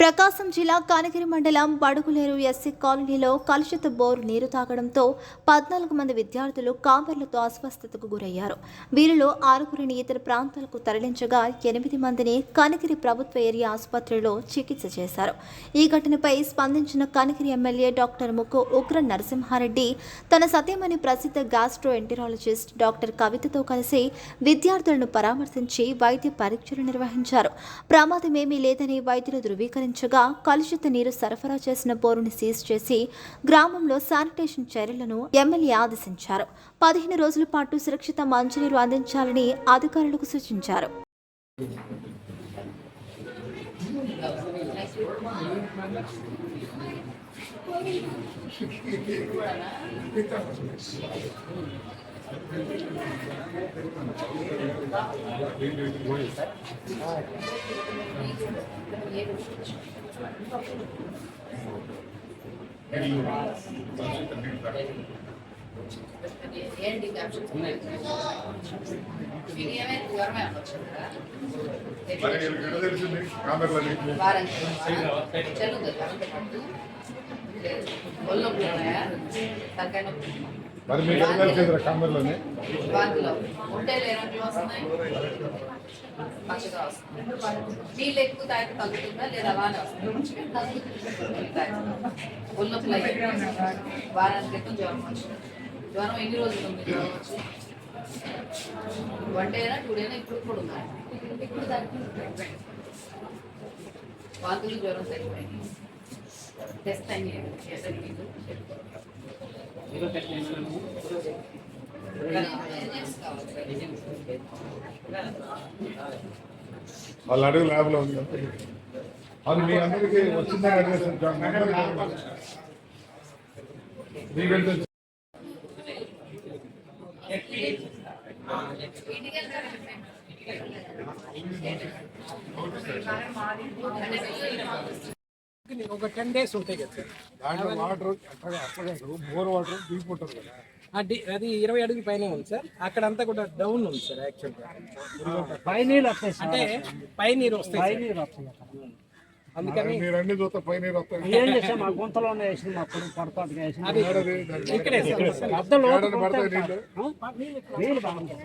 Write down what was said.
ప్రకాశం జిల్లా కానగిరి మండలం బడుగులేరు ఎస్సీ కాలనీలో కలుషిత బోరు నీరు తాగడంతో పద్నాలుగు మంది విద్యార్థులు కాంబర్లతో అస్వస్థతకు గురయ్యారు. వీరిలో ఆరుగురిని ఇతర ప్రాంతాలకు తరలించగా ఎనిమిది మందిని కనగిరి ప్రభుత్వ ఏరియా ఆసుపత్రిలో చికిత్స చేశారు. ఈ ఘటనపై స్పందించిన కనగిరి ఎమ్మెల్యే డాక్టర్ ముక్కు ఉగ్ర నరసింహారెడ్డి తన సతీమణి ప్రసిద్ధ గ్యాస్ట్రో ఎంటిరాలజిస్ట్ డాక్టర్ కవితతో కలిసి విద్యార్థులను పరామర్శించి వైద్య పరీక్షలు నిర్వహించారు. ప్రమాదమేమీ లేదని వైద్యులు ధృవీకరించగా కలుషిత నీరు సరఫరా చేసిన బోరును సీజ్ చేసి గ్రామంలో శానిటేషన్ చర్యలను ఎమ్మెల్యే ఆదేశించారు. పదిహేను రోజుల పాటు సురక్షిత మంచినీరు అందించాలని అధికారులకు సూచించారు. ఏంటి క్యాప్షన్స్ మీకు ఏమైనా జ్వరమే వచ్చిందా మరి వీళ్ళకి ఎట్లా తెలిసింది కామెర్లని వారం చెల్లుంది ఒళ్ళు ఉన్నాయా తలకాయ నొప్పి మరి మీకు వస్తున్నాయి. పచ్చగా వస్తున్నాయి నీళ్ళు ఎక్కువ తాగితే తగ్గుతుందా లేదా వస్తుంది. వారానికి క్రితం జ్వరం వచ్చింది. జ్వరం ఎన్ని రోజులు ఉంది? జ్వరం వచ్చి వన్ డేనా టూ డేనా? ఇప్పుడు కూడా వాంతులు జ్వరం తగ్గిపోయింది టెస్ట్ వాళ్ళ అడుగు ల్యాబ్లో ఉంది అది మీ అందరికీ వచ్చిందని అడిగేసారు మీకంటే ఒక టెన్ డేస్ ఉంటాయి కదా దాంట్లో వాటర్ అట్లా బోర్ వాటర్ డీప్ ఉంటుంది కదా అది ఇరవై అడుగుల పైన ఉంది సార్. అక్కడ అంతా కూడా డౌన్ ఉంది సార్ యాక్చువల్గా పై నీళ్ళు వస్తాయి అంటే పై నీరు వస్తాయి పై సార్. నీళ్ళు వస్తాయి. అందుకని మీరు అన్ని చూస్తే పైన వస్తాయి. ఏం చేసాం మా గుంతలోనే వేసింది మా కొడుకు పొరపాటుగా వేసింది. ఇక్కడే నీళ్ళు? నీళ్ళు బాగుంటాయి.